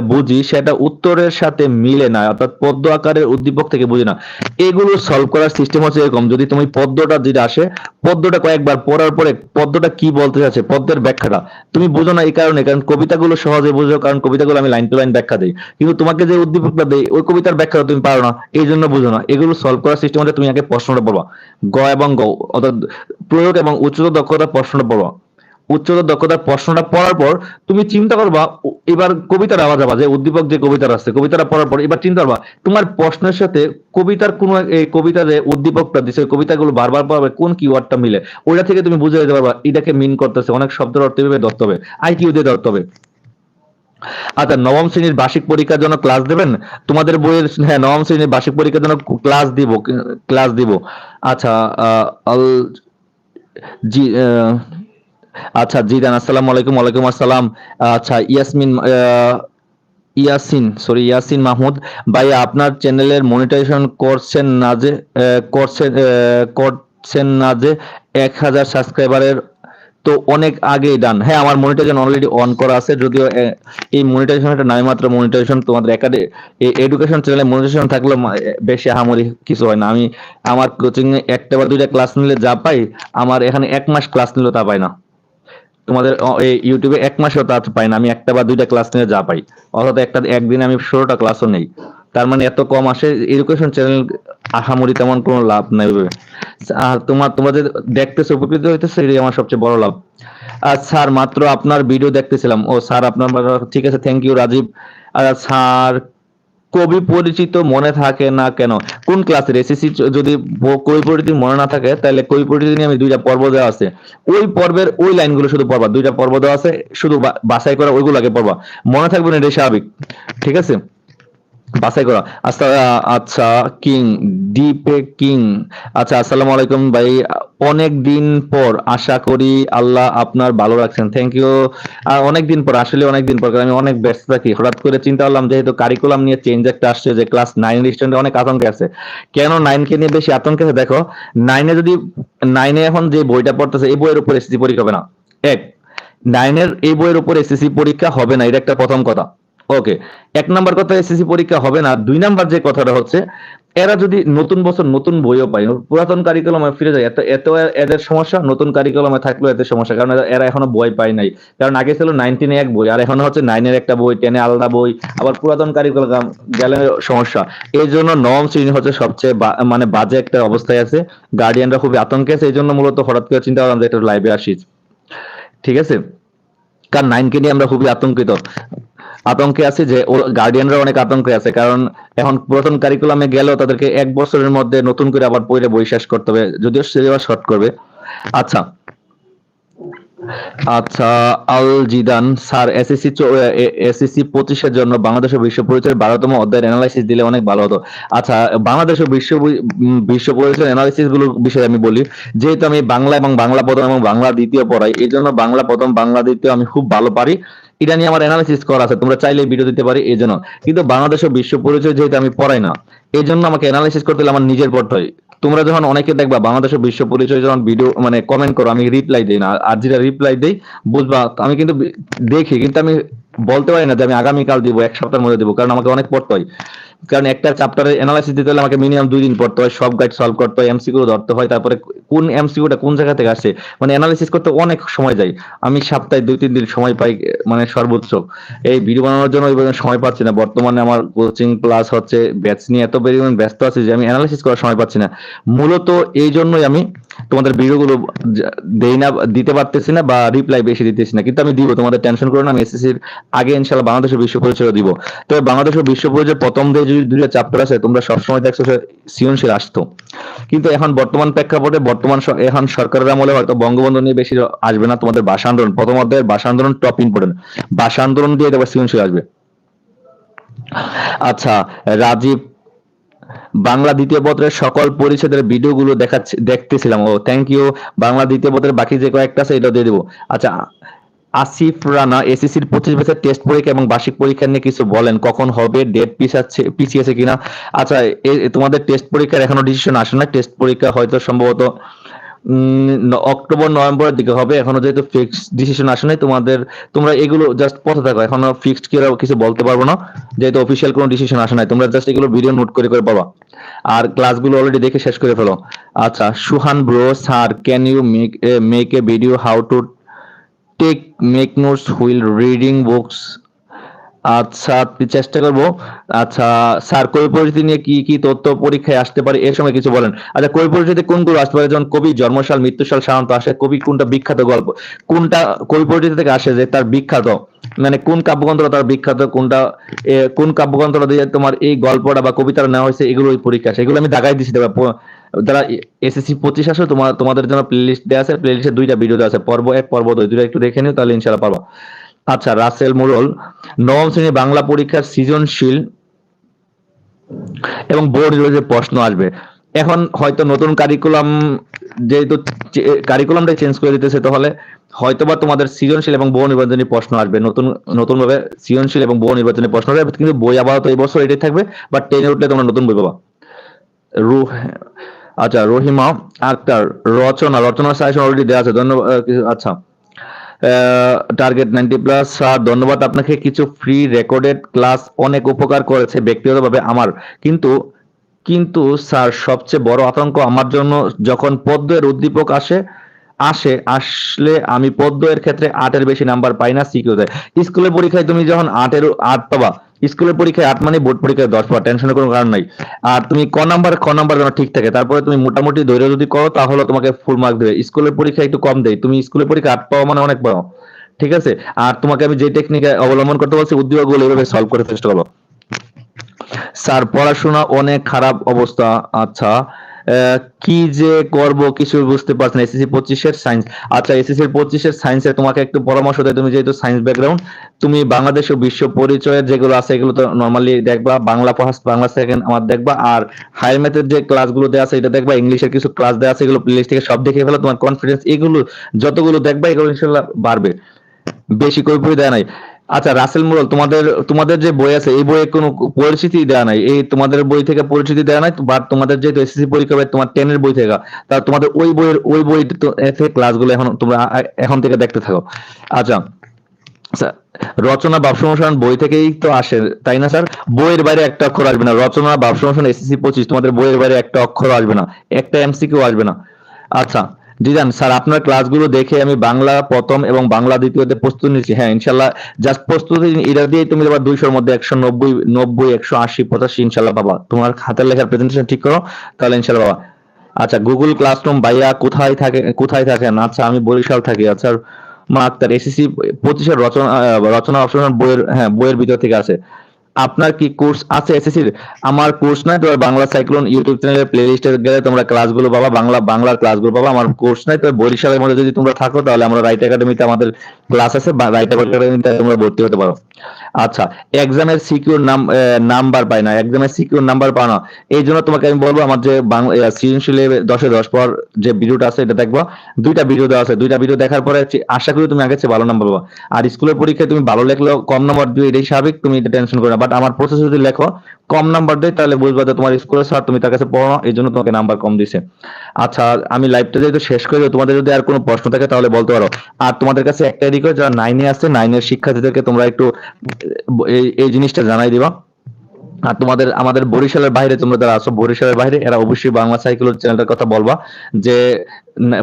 বুঝি সেটা উত্তরের সাথে মিলে না। অর্থাৎ পদ্য আকারের উদ্দীপক থেকে বুঝি না। এগুলো সলভ করার সিস্টেম হচ্ছে এরকম। যদি তুমি পদ্যটা যেটা আসে, পদ্যটা কয়েকবার পড়ার পরে পদ্যটা কি বলতে চাচ্ছে পদ্মের ব্যাখ্যাটা। তুমি বুঝো না এই কারণে। কারণ কবিতাগুলো সহজে বুঝো। কারণ কবিতাগুলো আমি লাইন টু লাইন ব্যাখ্যা দিই। কিন্তু তোমাকে যে উদ্দীপকটা দেয় ওই কবিতার ব্যাখ্যাটা তুমি পারো না। এই জন্য বুঝো না। এগুলো সলভ করার সিস্টেম হচ্ছে তুমি আগে প্রশ্নটা পড়বা গ এবং গ, অর্থাৎ প্রয়োগ এবং উচ্চতর দক্ষতার প্রশ্নটা পড়বা উচ্চতর দক্ষতার প্রশ্নটা পড়ার পর তুমি চিন্তা করবা এবার কবিতার আওয়াজ আবা যে উদ্দীপক যে কবিতার আছে কবিতাটা পড়ার পর এবার চিন্তা করবা, তোমার প্রশ্নের সাথে কবিতার কোন এই কবিতার যে উদ্দীপকটা দিছে কবিতাগুলো বারবার পড়াবে, কোন কিওয়ার্ডটা মিলে? ওইটা থেকে তুমি বুঝে যেতে পারবা, এটাকে মিন করতেছে, অনেক শব্দের অর্থ এভাবে ধরতে হবে আইকিউ দিয়ে ধরতে হবে। আচ্ছা নবম শ্রেণির বার্ষিক পরীক্ষার জন্য ক্লাস দেবেন? তোমাদের বইয়ের হ্যাঁ নবম শ্রেণির বার্ষিক পরীক্ষার জন্য ক্লাস দিব ক্লাস দিব। আচ্ছা জি আচ্ছা জিদান, আসসালামু আলাইকুম, ওয়ালাইকুম আসসালাম। আচ্ছা ইয়াসমিন ইয়াসিন সরি ইয়াসিন মাহমুদ, ভাই, আপনার চ্যানেলের মনিটাইজেশন করছেন না যে করছেন করছেন না যে, এক হাজার সাবস্ক্রাইবারের তো অনেক আগেই ডান হ্যাঁ আমার মনিটাইজেশন অলরেডি অন করা আছে, যদিও এই মনিটাইজেশনটা নাই মাত্র মনিটাইজেশন তোমাদের একাডে এডুকেশন চ্যানেলে মনিটাইজেশন থাকলে বেশি আহামরি কিছু হয় না। আমি, আমার কোচিং এ একটা বা দুইটা ক্লাস নিলে যা পাই, আমার এখানে এক মাস ক্লাস নিলে তা পাই না। তোমাদের এই ইউটিউবে এক মাসেও তা পাই না। আমি একটা বা দুইটা ক্লাস নিয়ে যা পাই। অর্থাৎ একটা, একদিনে আমি ষোলোটা ক্লাসও নেই। তার মানে এত কম আসে এডুকেশন চ্যানেল আহামরি তেমন কোনো লাভ নাই। আর তোমার তোমরা যে উপকৃত হইতেছে, এটাই আমার সবচেয়ে বড় লাভ। আর স্যার, মাত্র আপনার ভিডিও দেখতেছিলাম। ও স্যার, আপনার ঠিক আছে থ্যাংক ইউ রাজীব। আর স্যার, কবি পরিচিত মনে থাকে না কেন? কোন ক্লাসের এসএসসি যদি কবি পরিচিতি মনে না থাকে, তাহলে কবি পরিচিতি নিয়ে আমি দুইটা পর্ব দেওয়া আছে। ওই পর্বের ওই লাইনগুলো শুধু পড়বা। দুইটা পর্ব দেওয়া আছে, শুধু বাছাই করা ওইগুলো আগে পড়বা। মনে থাকবে না, এটাই স্বাভাবিক। ঠিক আছে? বাছাই করা। আচ্ছা আচ্ছা কিং ডিপে কিং। আচ্ছা আসসালামু আলাইকুম ভাই। অনেক দিন পর আশা করি আল্লাহ আপনার ভালো রাখছেন। থ্যাংক ইউ অনেক দিন পর, আসলে অনেক দিন পর আমি অনেক ব্যস্ত থাকি। হঠাৎ করে চিন্তা করলাম, যেহেতু কারিকুলাম নিয়ে চেঞ্জ একটা আসছে, যে ক্লাস নাইন স্টুডেন্ট অনেক আতঙ্কে আছে। কেন নাইন কে নিয়ে বেশি আতঙ্কে আছে? দেখো নাইনে যদি নাইনে এখন যে বইটা পড়তেছে, এই বইয়ের উপর এসএসসি পরীক্ষা হবে না। এক নাইনের এই বইয়ের উপর এসএসসি পরীক্ষা হবে না, এটা একটা প্রথম কথা। ওকে এক নাম্বার কথা এসএসসি পরীক্ষা হবে না। দুই নাম্বার যে কথাটা হচ্ছে, এরা যদি নতুন বছর নতুন বইও পায় পুরাতন কারিকুলামে ফিরে যায়, এত এত এদের সমস্যা, নতুন কারিকুলামে থাকলেও এদের সমস্যা, কারণ এরা- এখনও বই পায় নাই। কারণ আগে ছিল নাইনটিনে এক বই, আর এখন হচ্ছে নাইনের একটা বই টেনে আলাদা বই, আবার পুরাতন কারিকুলাম গেলে সমস্যা। এই জন্য নবম শ্রেণি হচ্ছে সবচেয়ে মানে বাজে একটা অবস্থায় আছে। গার্ডিয়ানরা খুবই আতঙ্কে আছে, এই জন্য মূলত হঠাৎ করে চিন্তা করলাম যে একটা লাইভে আসি। ঠিক আছে? কারণ নাইনকে নিয়ে আমরা খুবই আতঙ্কিত। আতঙ্কে আছে যে গার্ডিয়ানরা অনেক আতঙ্কে আছে, কারণ এখন পুরাতন কারিকুলামে গেলেও তাদেরকে এক বছরের মধ্যে নতুন করে আবার পড়ে বই করতে হবে, যদিও সিলেবাস শর্ট করবে। আচ্ছা। আচ্ছা Al Zidan sir, SSC SSC পঁচিশের জন্য বাংলাদেশ বিশ্ব পরিচয়ের বারোতম অধ্যায়ের অ্যানালাইসিস দিলে অনেক ভালো হতো। আচ্ছা বাংলাদেশ বিশ্ব বিশ্ব পরিচয় অ্যানালাইসিসগুলোর বিষয়ে আমি বলি, যেহেতু আমি বাংলা এবং বাংলা প্রথম এবং বাংলা দ্বিতীয় পড়াই এই জন্য বাংলা প্রথম, বাংলা দ্বিতীয় আমি খুব ভালো পারি। এটা নিয়ে আমার অ্যানালিসিস করা আছে, তোমরা চাইলে ভিডিও দিতে পারি, এই জন্য। কিন্তু বাংলাদেশ বিশ্ব পরিচয় যেহেতু আমি পড়াই না, এই জন্য আমাকে অ্যানালিসিস করতে হলে আমার নিজের পড়তে তোমরা যখন অনেকে দেখবা বাংলাদেশ বিশ্ব পরিচয় যখন ভিডিও মানে কমেন্ট করো, আমি রিপ্লাই দিই না, আর যেটা রিপ্লাই দিই, বুঝবা, আমি কিন্তু দেখি, কিন্তু আমি বলতে পারি না যে আমি আগামীকাল দিব, এক সপ্তাহের মধ্যে দিব, কারণ আমাকে অনেক পড়তে হয়। কারণ একটা চ্যাপ্টারের অ্যানালাইসিস দিতে হলে আমাকে মিনিমাম দুই দিন পড়তে হয়, সব গাইড সলভ করতে হয় এমসিকিউ ধরতে হয়, তারপরে কোন এমসিকিউটা কোন জায়গা থেকে আসে মানে অ্যানালাইসিস করতে অনেক সময় যায়। আমি সপ্তাহে দুই, তিন দিন সময় পাই মানে সর্বোচ্চ। এই ভিডিও বানানোর জন্য ওইভাবে সময় পাচ্ছি না। বর্তমানে আমার কোচিং প্লাস হচ্ছে ব্যাচ নিয়ে এত পরিমাণ ব্যস্ত আছি যে আমি অ্যানালাইসিস করার সময় পাচ্ছি না। মূলত এই জন্যই আমি তোমাদের ভিডিওগুলো যা- দেই না, দিতে পারতেছি না বা রিপ্লাই বেশি দিতেছি না। কিন্তু আমি দিব, তোমাদের টেনশন করো না, আমি এসএসসির আগে ইনশাআল্লাহ বাংলাদেশের বিশ্ব পরিচয় দিব। তবে বাংলাদেশের বিশ্ব পরিচয় প্রথম যে যে দুইটা চ্যাপ্টার আছে তোমরা সবসময় দেখছ আসতো। কিন্তু এখন বর্তমান প্রেক্ষাপটে বর্তমান এখন সরকারের আমলে হয়তো বঙ্গবন্ধু নিয়ে বেশি আসবে না, তোমাদের ভাষা আন্দোলন। প্রথম অধ্যায়ের ভাষা আন্দোলন টপ ইম্পর্টেন্ট ভাষা আন্দোলন দিয়ে তারপর আসবে। আচ্ছা রাজীব, বাংলা দ্বিতীয় পত্রের সকল পরিচ্ছেদের ভিডিওগুলো দেখাচ্ছি দেখতেছিলাম। ও থ্যাংক ইউ বাংলা দ্বিতীয় পত্রের বাকি যে কয়েকটা আছে এটা দিয়ে দেবো। আচ্ছা আসিফ রানা এসএসসির পঁচিশ বছর টেস্ট পরীক্ষা এবং বার্ষিক পরীক্ষা নিয়ে কিছু বলেন, কখন হবে ডেট পিছাচ্ছে পিছিয়েছে কিনা? আচ্ছা তোমাদের টেস্ট পরীক্ষার এখনও ডিসিশন আসে না টেস্ট পরীক্ষা হয়তো সম্ভবত অক্টোবর, নভেম্বরের দিকে হবে। এখনও যেহেতু ফিক্সড ডিসিশন আসে নাই, তোমাদের তোমরা এগুলো জাস্ট পথে থাকো। এখনও ফিক্সড কি কিছু বলতে পারব না। যেহেতু অফিসিয়াল কোনো ডিসিশন আসে নাই। তোমরা জাস্ট এগুলো ভিডিও নোট করে করে পাবা আর ক্লাসগুলো অলরেডি দেখে শেষ করে ফেলো। আচ্ছা Suhan bro sir can you make make a video how to take make notes, while reading books. আচ্ছা চেষ্টা করব। আচ্ছা স্যার কবি পরিচিতি নিয়ে কি কি তথ্য পরীক্ষায় আসতে পারে? এর সময় কিছু বলেন। আচ্ছা কবি পরিচিতি কোনগুলো আসতে পারে? যেমন কবি, জন্মসাল মৃত্যুসাল সাধারণত আসে কবি, কোনটা বিখ্যাত গল্প? কোনটা কবি পরিচিতি থেকে আসে যে তার বিখ্যাত? মানে কোন কাব্যগ্রন্থটা তার বিখ্যাত, কোনটা কোন কাব্যগ্রন্থটা দিয়ে তোমার এই গল্পটা বা কবিতাটা নেওয়া হয়েছে এগুলো ওই পরীক্ষা আসে এগুলো আমি দাগাই প- যারা এসএসসি পঁচিশ আসো, তোমার, তোমাদের জন্য প্লে লিস্ট দেওয়া আছে প্লে লিস্টে দুইটা ভিডিও দেওয়া আছে, পর্ব এক, পর্ব দুই দুটো একটু দেখে নিও, তাহলে ইনশাল্লাহ পারব। আচ্ছা রাসেল মুরল, নবম শ্রেণি বাংলা পরীক্ষার সৃজনশীল এবং বোর্ড রিলেটেড প্রশ্ন আসবে। এখন হয়তো নতুন কারিকুলাম যেহেতু কারিকুলামটা চেঞ্জ করে দিতেছে, তাহলে হয়তোবা তোমাদের সৃজনশীল এবং বহু নির্বাচনী প্রশ্ন আসবে। নতুন নতুন ভাবে সৃজনশীল এবং বহু নির্বাচনী প্রশ্ন আসবে, কিন্তু বই আপাতত এই বছর এটাই থাকবে বাট টেনে উঠলে তোমরা নতুন বই পাবা। রুহ আচ্ছা রহিমা আক্তার, রচনা রচনা সাজেশন অলরেডি দেওয়া আছে ধন্যবাদ আচ্ছা। টার্গেট নাইনটি প্লাস স্যার, ধন্যবাদ, আপনাকে কিছু ফ্রি রেকর্ডেড ক্লাস অনেক উপকার করেছে ব্যক্তিগতভাবে আমার। কিন্তু কিন্তু, স্যার, সবচেয়ে বড় আতঙ্ক আমার জন্য, যখন পদ্মের উদ্দীপক আসে আসে, আসলে আমি পদ্ম এর ক্ষেত্রে আটের বেশি নাম্বার পাই না সিকিউ দেয়। স্কুলের পরীক্ষায় তুমি যখন আটের আট পাবা, স্কুলের পরীক্ষায় আট মানে বোর্ড পরীক্ষায় দশ পাবা টেনশনের কোনো কারণ নাই। আর তুমি ক নাম্বার খ নাম্বার যেন ঠিক থাকে, তারপরে তুমি মোটামুটি ধৈর্য যদি করো, তাহলে তোমাকে ফুল মার্ক দেবে। স্কুলের পরীক্ষা একটু কম দেয়, তুমি স্কুলের পরীক্ষা আট পাওয়া মানে অনেক পাও। ঠিক আছে? আর তোমাকে আমি যে টেকনিক অবলম্বন করতে বলছি উদ্যোগগুলো এইভাবে সলভ করে চেষ্টা করো। স্যার, পড়াশোনা অনেক খারাপ অবস্থা। আচ্ছা কি যে করব কিছু বুঝতে পারছি না এসএসসি পঁচিশের সায়েন্স আচ্ছা এসএসসি পঁচিশের সায়েন্সের তোমাকে একটু পরামর্শ দেয়, তুমি যেহেতু সায়েন্স ব্যাকগ্রাউন্ড তুমি বাংলাদেশ ও বিশ্ব পরিচয়ের যেগুলো আছে, এগুলো তো নর্মালি দেখবা, বাংলা ফার্স্ট বাংলা সেকেন্ড আমার দেখবা, আর হায়ার ম্যাথের যে ক্লাসগুলো দেওয়া আছে, এটা দেখবা ইংলিশের কিছু ক্লাস দেওয়া আছে, এগুলো প্লেলিস্ট থেকে সব দেখে ফেলো, তোমার কনফিডেন্স এগুলো, যতগুলো দেখবা, এগুলো ইনশাল্লাহ বাড়বে। বেশি করে দেয় নাই। আচ্ছা রাসেল মুরল, তোমাদের তোমাদের যে বই আছে, এই বইয়ে কোনো পরিচিতি দেওয়া নাই? এই তোমাদের বই থেকে পরিচিতি দেওয়া নাই? বাট তোমাদের যেহেতু এসএসসি পরীক্ষা তোমার টেনের বই থেকে, তা তোমাদের ওই বইয়ের, ওই বই থেকে ক্লাসগুলো এখন তোমরা এখন থেকে দেখতে থাকো। আচ্ছা রচনা সমসান বই থেকেই তো আসে, তাই না স্যার? বইয়ের বাইরে একটা অক্ষর আসবে না। রচনা সমসান এসএসসি পঁচিশ, তোমাদের বইয়ের বাইরে একটা অক্ষর আসবে না। একটা এমসি এমসিকিউ আসবে না। আচ্ছা জিজান স্যার, আপনার ক্লাসগুলো দেখে আমি বাংলা প্রথম এবং বাংলা দ্বিতীয়তে প্রস্তুতি নিচ্ছি হ্যাঁ ইনশাল্লাহ জাস্ট প্রস্তুতি, এটা দিয়ে তুমি এবার দুইশোর মধ্যে একশো নব্বই নব্বই, একশো আশি, পঁচাশি, ইনশাল্লাহ বাবা তোমার হাতের লেখার প্রেজেন্টেশন ঠিক করো, তাহলে ইনশাল্লাহ বাবা আচ্ছা গুগল ক্লাসরুম ভাইয়া কোথায় থাকে, কোথায় থাকেন আচ্ছা আমি বরিশাল থাকি। আচ্ছা মা আক্তার এসএসসি পঁচিশের রচনা রচনা অপশন বইয়ের হ্যাঁ বইয়ের ভিতর থেকে আছে। আপনার কি কোর্স আছে এসএসসির আমার কোর্স নাই তোমার বাংলা সাইক্লোন ইউটিউব চ্যানেলের প্লে লিস্টে গেলে তোমরা ক্লাসগুলো পাবা, বাংলা, বাংলার ক্লাসগুলো পাবা। আমার কোর্স নাই তবে বরিশালের মধ্যে যদি তোমরা থাকো, তাহলে আমরা রাইট একাডেমিতে আমাদের ক্লাস আছে রাইট একাডেমিতে তোমরা ভর্তি হতে পারো। আচ্ছা এক্সামের সিকিউর নাম নাম্বার পাই না এক্সামের সিকিউর নাম্বার পাও না। এই জন্য তোমাকে আমি বলব, আমার যে বাংলা সৃজনশীলে দশে দশ পর যে ভিডিওটা আছে, এটা দেখব। দুইটা ভিডিও দেওয়া আছে। দুইটা ভিডিও দেখার পরে আশা করি তুমি আগে ভালো নাম্বার পাবা। আর স্কুলের পরীক্ষায় তুমি ভালো লেখলেও কম নাম্বার দিও, এটাই স্বাভাবিক, তুমি এটা টেনশন করো বাট আমার প্রসেস যদি লেখো, কম নাম্বার দেয়, তাহলে বুঝবা যে তোমার স্কুলের স্যার তুমি তার কাছে পড়ো এই জন্য তোমাকে নাম্বার কম দিছে। আচ্ছা আমি লাইভটা যেহেতু শেষ করে, তোমাদের যদি আর কোনো প্রশ্ন থাকে, তাহলে বলতে পারো। আর তোমাদের কাছে একটা রিকোয়েস্ট যারা নাইনে আছে নাইনের শিক্ষার্থীদেরকে তোমরা একটু, এই জিনিসটা জানাই দিবা। আর তোমাদের, আমাদের বরিশালের বাইরে তোমরা যারা আছো, বরিশালের বাইরে, এরা অবশ্যই বাংলা সাইকেলের চ্যানেলটার কথা বলবা। যে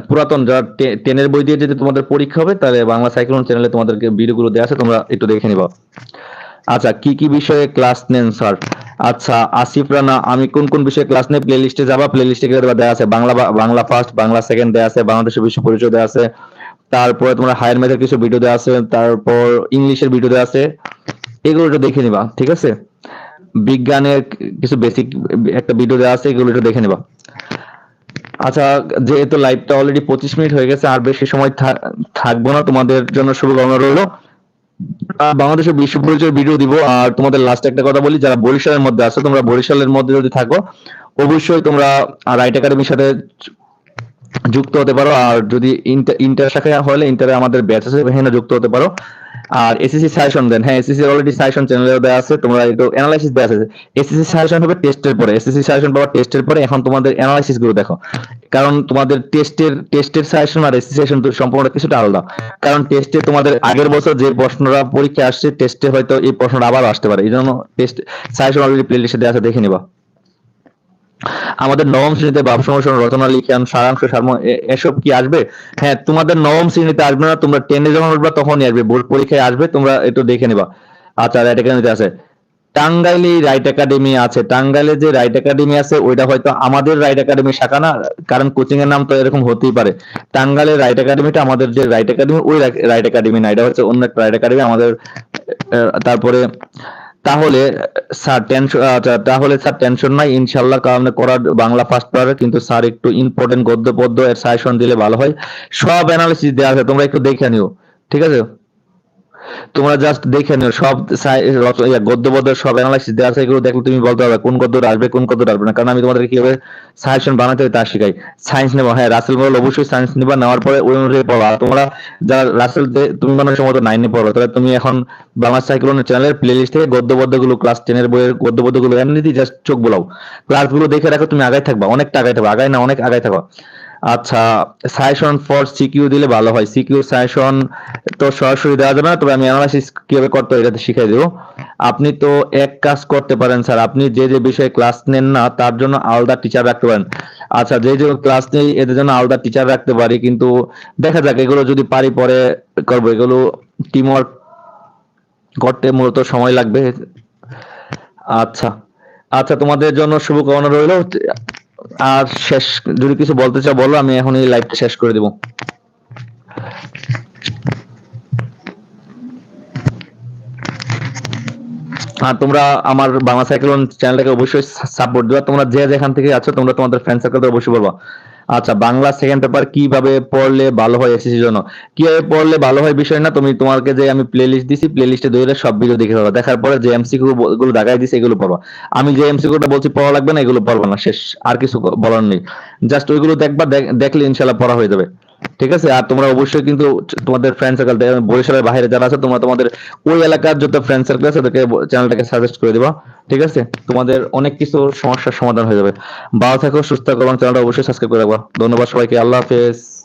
পুরাতন যারা টেনের বই দিয়ে যদি তোমাদের পরীক্ষা হবে, তাহলে বাংলা সাইকেলন চ্যানেলে তোমাদেরকে ভিডিওগুলো দেওয়া আছে, তোমরা একটু দেখে নিবা। আচ্ছা কি কি বিষয়ে ক্লাস নেন স্যার আচ্ছা আসিফ রানা, আমি কোন কোন বিষয়ে ক্লাস নেই? প্লে লিস্টে যাবা? প্লে লিস্টে গেলে দেওয়া আছে বাংলা বাংলা ফার্স্ট বাংলা সেকেন্ড দেওয়া আছে, বাংলাদেশের বিশ্ব পরিচয় দেওয়া আছে। তারপরে তোমার হায়ার ম্যাথের কিছু ভিডিও দেওয়া আছে, তারপর ইংলিশের ভিডিও দেওয়া আছে। এগুলো একটু দেখে নিবা, ঠিক আছে? বিজ্ঞানের কিছু বেসিক একটা ভিডিও দেওয়া আছে, এগুলো একটু দেখে নিবা। আচ্ছা যেহেতু লাইভটা অলরেডি পঁচিশ মিনিট হয়ে গেছে, আর বেশি সময় থাকব না, তোমাদের জন্য শুভকামনা রইল। বাংলাদেশের বিশ্ব পরিচয় ভিডিও দিব। আর তোমাদের লাস্ট একটা কথা বলি, যারা বরিশালের মধ্যে আছে, তোমরা বরিশালের মধ্যে যদি থাকো, অবশ্যই তোমরা রাইট একাডেমির সাথে যুক্ত হতে পারো। আর যদি ইন্টার শাখায় হলে ইন্টারে আমাদের ব্যাচ আছে যুক্ত হতে পারো। আর এসএসসি সাজেশন দেন। হ্যাঁ এসএসসি অলরেডি সাজেশন চ্যানেলে দেওয়া আছে, তোমরা একটু অ্যানালাইসিস দেওয়া আছে। এসএসসি সাজেশন হবে টেস্টের পরে। এসএসসি সাজেশন পাওয়া টেস্টের পরে এখন তোমাদের অ্যানালাইসিসগুলো দেখো। কারণ তোমাদের টেস্টের টেস্টের সাজেশন আর এসএসসি সাজেশন সম্পূর্ণ কিছুটা আলাদা। কারণ টেস্টে তোমাদের আগের বছর যে প্রশ্নটা পরীক্ষা আসছে টেস্টে হয়তো এই প্রশ্নটা আবার আসতে পারে। এই জন্য টেস্ট সাজেশন অলরেডি প্লে লিস্টে দেওয়া আছে, দেখে নিবা। আমাদের নবম শ্রেণীতে ভাব সমস্যা রচনা লিখিয়ান সারাংশ সারম এসব কি আসবে? হ্যাঁ তোমাদের নবম শ্রেণীতে আসবে না, তোমরা টেনে যখন উঠবা তখনই আসবে, বোর্ড পরীক্ষায় আসবে, তোমরা একটু দেখে নিবা। আচ্ছা রাইট একাডেমিতে আছে। টাঙ্গাইলে রাইট একাডেমি আছে। টাঙ্গাইলে যে রাইট একাডেমি আছে, ওইটা হয়তো আমাদের রাইট একাডেমি শাখা না, কারণ কোচিং এর নাম তো এরকম হতেই পারে। টাঙ্গাইলের রাইট একাডেমিটা আমাদের যে রাইট একাডেমি ওই রাইট একাডেমি না, এটা হচ্ছে অন্য একটা রাইট একাডেমি আমাদের তারপরে তাহলে স্যার টেনশন তাহলে স্যার টেনশন নাই, ইনশাল্লাহ, কারণে করার বাংলা ফার্স্ট পারে কিন্তু স্যার একটু ইম্পর্টেন্ট গদ্য পদ্য এর সাজেশন দিলে ভালো হয়। সব অ্যানালিসিস দেওয়া আছে, তোমরা একটু দেখে নিও, ঠিক আছে? তোমরা জাস্ট দেখে নিও, সব গদ্য পদ্য সব অ্যানালাইসিস দেওয়া আছে, এগুলো দেখলে তুমি বলতে পারবে কোন গদ্যটা আসবে, কোন গদ্যটা আসবে না। কারণ আমি তোমাদের কীভাবে সাজেশন বানাতে হয় তা শিখাই। সায়েন্স নেব হ্যাঁ রাসেল বল অবশ্যই সায়েন্স নিবা, নেওয়ার পরে ওই অনুযায়ী আর তোমরা যারা রাসেল তুমি মনে সম্ভবত নাইনে পড়ো, তাহলে তুমি এখন বাংলা সাইক্লোনের চ্যানেলের প্লে লিস্ট থেকে গদ্য পদ্যগুলো ক্লাস টেনের বইয়ের গদ্য পদ্যগুলো এমনিতেই জাস্ট চোখ বোলাও। ক্লাসগুলো দেখে রাখো, তুমি আগায় থাকবা, অনেকটা আগায় থাকবা, আগায় না, অনেক আগায় থাকবা। আচ্ছা সাজেশন ফর সিকিউ দিলে ভালো হয়। সিকিউ সাজেশন তো সরাসরি দেওয়া যাবে না, তবে আমি অ্যানালাইসিস কীভাবে করতে হয় এটাতে শিখাই দেবো। আপনি তো এক কাজ করতে পারেন স্যার, আপনি যে যে বিষয়ে ক্লাস নেন না, তার জন্য আলাদা টিচার রাখতে পারেন। আচ্ছা যে যে ক্লাস নেই, এদের জন্য আলাদা টিচার রাখতে পারি, কিন্তু দেখা যাক, এগুলো যদি পারি পরে করব। এগুলো টিম ওয়ার্ক করতে মূলত সময় লাগবে। আচ্ছা আচ্ছা তোমাদের জন্য শুভকামনা রইল। আর শেষ, যদি কিছু বলতে চাও বলো, আমি এখন এই লাইভটা শেষ করে দেব। আর তোমরা আমার বাংলা সাইক্লোন চ্যানেলটাকে অবশ্যই সাপোর্ট দিবা। তোমরা যে যেখান থেকে আছো, তোমরা তোমাদের ফ্রেন্ড সার্কেল অবশ্যই বলবা। আচ্ছা বাংলা সেকেন্ড পেপার কীভাবে পড়লে ভালো হয় এসএসসির জন্য? কীভাবে পড়লে ভালো হয় বিষয় না, তুমি তোমাকে যে আমি প্লে লিস্ট দিছি প্লে লিস্টে ধরে সব ভিডিও দেখে পাবা দেখার পরে যে এমসিকিউ গুলো দেখাই দিছি, এগুলো পড়বা। আমি যে এমসিকিউটা বলছি, পড়া লাগবে না, এগুলো পড়বা না, শেষ। আর কিছু বলার নেই। জাস্ট ওইগুলো দেখবা, দেখ- দেখলে ইনশাআল্লাহ পড়া হয়ে যাবে। ঠিক আছে? আর তোমরা অবশ্যই কিন্তু তোমাদের ফ্রেন্ড সার্কেল বরিশালের বাইরে যারা আছে, তোমরা তোমাদের ওই এলাকার যত ফ্রেন্ড সার্কেল আছে, তাদেরকে চ্যানেলটাকে সাজেস্ট করে দিবা। ঠিক আছে? তোমাদের অনেক কিছু সমস্যার সমাধান হয়ে যাবে। ভালো থাকো, সুস্থ থাকো, এবং চ্যানেলটা অবশ্যই সাবস্ক্রাইব করে রাখবা। ধন্যবাদ সবাইকে। আল্লাহ হাফেজ।